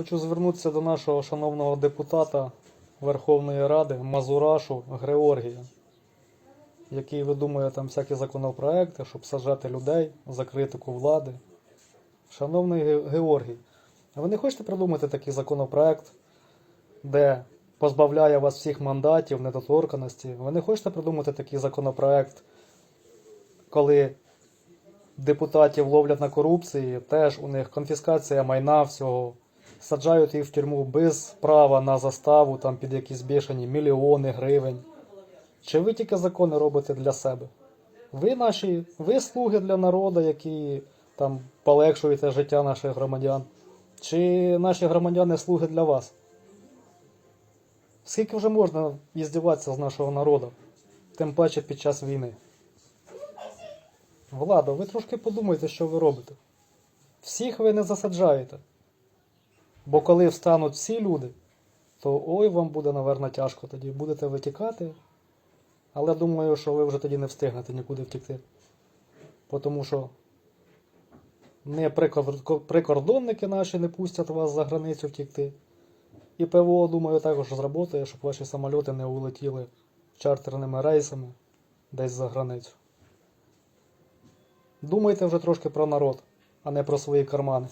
Хочу звернутися до нашого шановного депутата Верховної Ради Мазурашу Георгія, який видумує там всякі законопроекти, щоб саджати людей за критику влади. Шановний Георгій, а ви не хочете придумати такий законопроект, де позбавляє вас всіх мандатів, недоторканості? Ви не хочете придумати такий законопроект, коли депутатів ловлять на корупції, теж у них конфіскація майна всього, саджають їх в тюрму без права на заставу там під якісь бішені мільйони гривень. Чи ви тільки закони робите для себе? Ви наші, ви слуги для народу, які там полегшуєте життя наших громадян? Чи наші громадяни слуги для вас? Скільки вже можна іздіватися з нашого народу? Тим паче під час війни. Владо, ви трошки подумайте, що ви робите. Всіх ви не засаджаєте. Бо коли встануть всі люди, то ой вам буде, напевно, тяжко тоді. Будете витікати. Але думаю, що ви вже тоді не встигнете нікуди втекти. Бо Тому що не прикордонники наші не пустять вас за границю втекти. І ПВО, думаю, також зработає, щоб ваші самольоти не улетіли чартерними рейсами десь за границю. Думайте вже трошки про народ, а не про свої кармани.